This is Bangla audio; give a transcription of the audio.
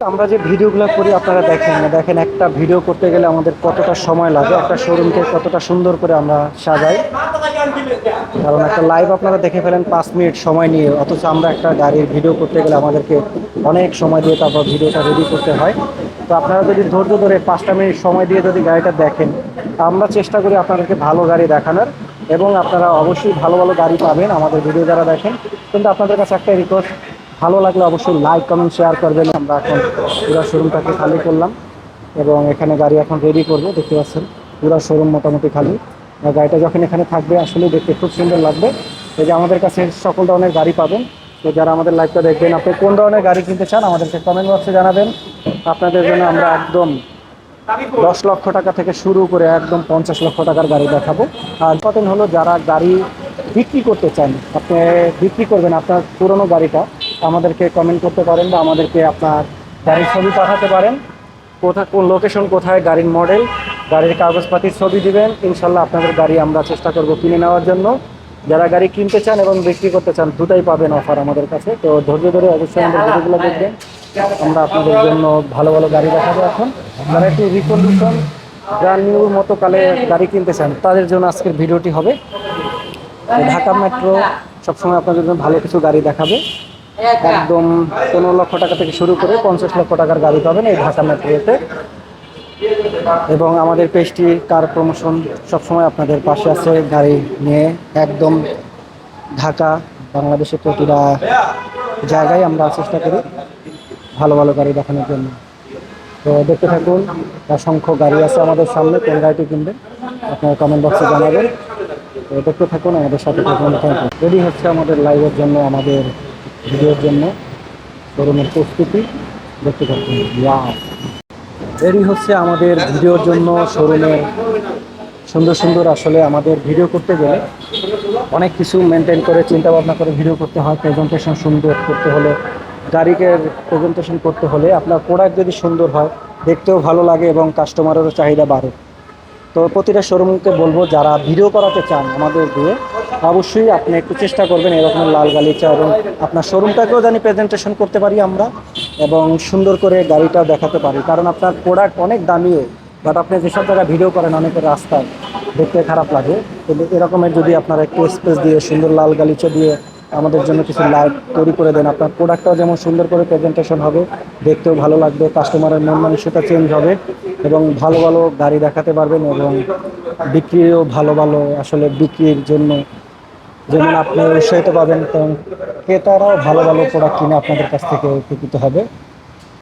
আমরা যে ভিডিওগুলো করি, আপনারা দেখেন দেখেন, একটা ভিডিও করতে গেলে আমাদের কতটা সময় লাগে, একটা শোরুমকে কতটা সুন্দর করে আমরা সাজাই। কারণ একটা লাইভ আপনারা দেখে ফেলেন পাঁচ মিনিট সময় নিয়ে, অথচ আমরা একটা গাড়ির ভিডিও করতে গেলে আমাদেরকে অনেক সময় দিয়ে তারপর ভিডিওটা রেডি করতে হয়। তো আপনারা যদি ধৈর্য ধরে পাঁচটা মিনিট সময় দিয়ে যদি গাড়িটা দেখেন, আমরা চেষ্টা করি আপনাদেরকে ভালো গাড়ি দেখানোর এবং আপনারা অবশ্যই ভালো ভালো গাড়ি পাবেন আমাদের ভিডিও যারা দেখেন। কিন্তু আপনাদের কাছে একটা রিকোয়েস্ট ভালো লাগলে অবশ্যই লাইক কমেন্ট শেয়ার করবেন। আমরা এখন পুরো শোরুমটাকে খালি করলাম এবং এখানে গাড়ি এখন রেডি করব, দেখতে পাচ্ছেন? পুরো শোরুম মোটামুটি খালি। গাড়িটা যখন এখানে থাকবে আসলে দেখতে খুব সুন্দর লাগবে। এই যে আমাদের কাছে সকল ধরনের গাড়ি পাবেন। তো যারা আমাদের লাইভটা দেখবেন, আপনি কোন ধরনের গাড়ি কিনতে চান, আমাদেরকে কমেন্ট বক্সে জানাবেন। আপনাদের জন্য আমরা একদম দশ লক্ষ টাকা থেকে শুরু করে একদম পঞ্চাশ লক্ষ টাকার গাড়ি দেখাবো। আর কতদিন হলো যারা গাড়ি বিক্রি করতে চান, আপনি বিক্রি করবেন আপনার পুরনো গাড়িটা। আমাদেরকে কমেন্ট করতে পারেন বা আমাদেরকে আপনার গাড়ির ছবি পাঠাতে পারেন। কোথায় কোন লোকেশন কোথায় গাড়ির মডেল গাড়ির কাগজপাতির ছবি দিবেন, ইনশাল্লাহ আপনাদের গাড়ি আমরা চেষ্টা করব কিনে নেওয়ার জন্য। যারা গাড়ি কিনতে চান এবং বিক্রি করতে চান, দুটাই পাবেন অফার আমাদের কাছে। তো ধৈর্য ধরে অবশ্যই আমাদের ভিডিওগুলো দেখবেন। আমরা আপনাদের জন্য ভালো ভালো গাড়ি দেখাবো এখন। যারা একটু রিকন্ডিশন ব্র্যান্ড নিউর মতো কালে গাড়ি কিনতে চান, তাদের জন্য আজকের ভিডিওটি হবে। ঢাকা মেট্রো সবসময় আপনাদের জন্য ভালো কিছু গাড়ি দেখাবে। একদম পনেরো লক্ষ টাকা থেকে শুরু করে পঞ্চাশ লক্ষ টাকার গাড়ি পাবেন এই ঢাকা মেট্রোতে। এবং আমাদের পেজটি, কার প্রমোশন সবসময় আপনাদের পাশে আছে, গাড়ি নিয়ে একদম ঢাকা, বাংলাদেশের প্রতিটা জায়গায় আমরা চেষ্টা করি ভালো ভালো গাড়ি দেখানোর জন্য। তো দেখতে থাকুন, অসংখ্য গাড়ি আছে আমাদের সামনে, কোন গাড়িটি কিনবেন আপনারা কমেন্ট বক্সে জানাবেন। তো দেখতে থাকুন, আমাদের সাথে থাকুন রেডি হচ্ছে আমাদের লাইভের জন্য আমাদের ভিডিওর জন্য শোরুমের প্রস্তুতি দেখতে ওয়াও রেডি হচ্ছে আমাদের ভিডিওর জন্য শোরুমের সুন্দর সুন্দর আসলে আমাদের ভিডিও করতে গেলে অনেক কিছু মেনটেন করে চিন্তা ভাবনা করে ভিডিও করতে হয়। প্রেজেন্টেশন সুন্দর করতে হলে গাড়িকে প্রেজেন্টেশন করতে হলে আপনার প্রোডাক্ট যদি সুন্দর হয়, দেখতেও ভালো লাগে এবং কাস্টমারেরও চাহিদা বাড়ে। তো প্রতিটা শোরুমকে বলব, যারা ভিডিও করাতে চান আমাদের দিয়ে অবশ্যই আপনি একটু চেষ্টা করবেন এরকম লাল গালিচা এবং আপনার শোরুমটাকেও জানি প্রেজেন্টেশন করতে পারি আমরা এবং সুন্দর করে গাড়িটা দেখাতে পারি। কারণ আপনার প্রোডাক্ট অনেক দামিও বাট আপনি যেসব জায়গায় ভিডিও করেন অনেকের রাস্তায় দেখতে খারাপ লাগে। কিন্তু এরকমের যদি আপনারা একটু স্পেস দিয়ে সুন্দর লাল গালিচা দিয়ে আমাদের জন্য কিছু লাইট তৈরি করে দেন। আপনার প্রোডাক্টটাও যেমন সুন্দর করে প্রেজেন্টেশন হবে, দেখতেও ভালো লাগবে কাস্টমারের মন মানসিকতা চেঞ্জ হবে এবং ভালো ভালো গাড়ি দেখাতে পারবেন এবং বিক্রিও ভালো ভালো আসলে বিক্রির জন্য যেমন আপনি উৎসাহিত পাবেন, তেমন ক্রেতারাও ভালো ভালো প্রোডাক্ট কিনে আপনাদের কাছ থেকে উপকৃত হবে।